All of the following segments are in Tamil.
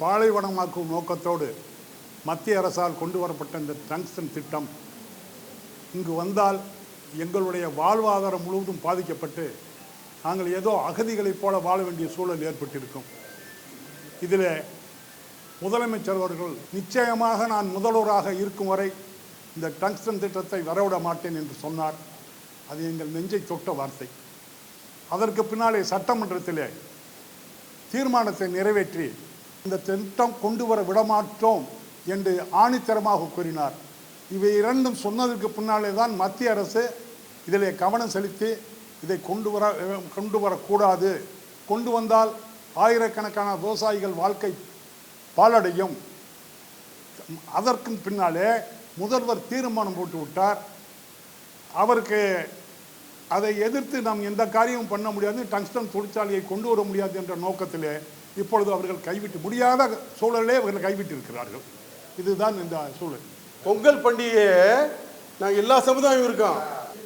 பாலைவனமாக்கும் நோக்கத்தோடு மத்திய அரசால் கொண்டு வரப்பட்ட இந்த டங்ஸ்டன் திட்டம் இங்கு வந்தால் எங்களுடைய வாழ்வாதாரம் முழுவதும் பாதிக்கப்பட்டு நாங்கள் ஏதோ அகதிகளைப் போல வாழ வேண்டிய சூழல் ஏற்பட்டிருக்கும். இதில் முதலமைச்சர் அவர்கள் நிச்சயமாக நான் முதல்வராக இருக்கும் வரை இந்த டங்ஸ்டன் திட்டத்தை வரவிட மாட்டேன் என்று சொன்னார். அது எங்கள் நெஞ்சை தொட்ட வார்த்தை. அதற்கு பின்னாலே சட்டமன்றத்திலே தீர்மானத்தை நிறைவேற்றி இந்த திட்டம் கொண்டு வர விடமாட்டோம் என்று ஆணித்தரமாக கூறினார். இவை இரண்டும் சொன்னதற்கு பின்னாலே தான் மத்திய அரசு இதில் கவனம் செலுத்தி இதை கொண்டு வர கொண்டு வரக்கூடாது. கொண்டு வந்தால் ஆயிரக்கணக்கான விவசாயிகள் வாழ்க்கை பாலடையும் அதற்கு பின்னாலே முதல்வர் தீர்மானம் போட்டு விட்டார். அவருக்கு அதை எதிர்த்து நாம் எந்த காரியமும் பண்ண முடியாது. டங்ஸ்டன் தொழிற்சாலையை கொண்டு வர முடியாது என்ற நோக்கத்திலே இப்பொழுது அவர்கள் கைவிட்டு முடியாத சூழலே அவர்கள் கைவிட்டு இருக்கிறார்கள். இதுதான் இந்த சூழல். பொங்கல் பண்டிகையை நாங்கள் எல்லா சமுதாயம் இருக்கோம்.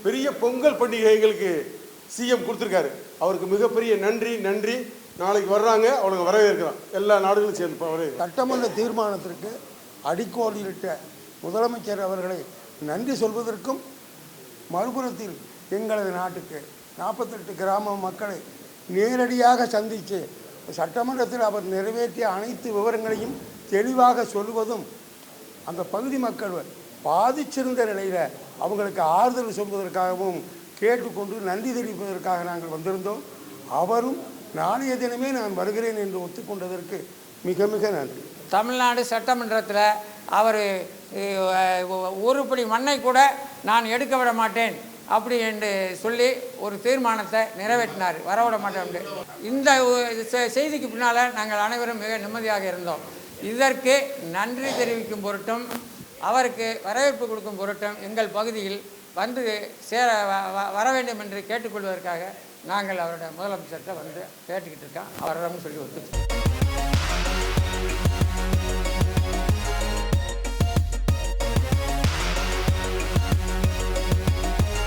பெரிய பொங்கல் பண்டிகை எங்களுக்கு சிஎம் கொடுத்துருக்காரு. அவருக்கு மிகப்பெரிய நன்றி நன்றி. நாளைக்கு வர்றாங்க அவனுங்க வரவேற்கிறோம். எல்லா நாடுகளும் சேர்ந்து வரவேற்கிறோம். சட்டமன்ற தீர்மானத்திற்கு அடிக்கோலிட்ட முதலமைச்சர் அவர்களை நன்றி சொல்வதற்கும் மறுபுறத்தில் எங்களது நாட்டுக்கு நாற்பத்தெட்டு கிராம மக்களை நேரடியாக சந்தித்து சட்டமன்றத்தில் அவர் நிறைவேற்றிய அனைத்து விவரங்களையும் தெளிவாக சொல்வதும் அந்த பகுதி மக்கள் பாதிச்சிருந்த நிலையில் அவங்களுக்கு ஆறுதல் சொல்வதற்காகவும் கேட்டுக்கொண்டு நன்றி தெரிவிப்பதற்காக நாங்கள் வந்திருந்தோம். அவரும் நாளைய தினமே நான் வருகிறேன் என்று ஒத்துக்கொண்டதற்கு மிக மிக நன்றி. தமிழ்நாடு சட்டமன்றத்தில் அவர் ஒருபடி மண்ணை கூட நான் எடுக்க விட மாட்டேன். அப்படி என்று சொல்லி ஒரு தீர்மானத்தை நிறைவேற்றினார். வரவிட மாட்டேன் என்று. இந்த செ- செய்திக்கு பின்னால் நாங்கள் அனைவரும் மிக நிம்மதியாக இருந்தோம். இதற்கு நன்றி தெரிவிக்கும் பொருட்டும் அவருக்கு வரவேற்பு கொடுக்கும் பொருட்டும் எங்கள் பகுதியில் வந்து சேர வ- வ- வர வேண்டும் என்று கேட்டுக்கொள்வதற்காக நாங்கள் அவருடைய முதலமைச்சர்கிட்ட வந்து கேட்டுக்கிட்டு இருக்கோம். அவரிடம் சொல்லி ஒத்துக்கிட்டோம்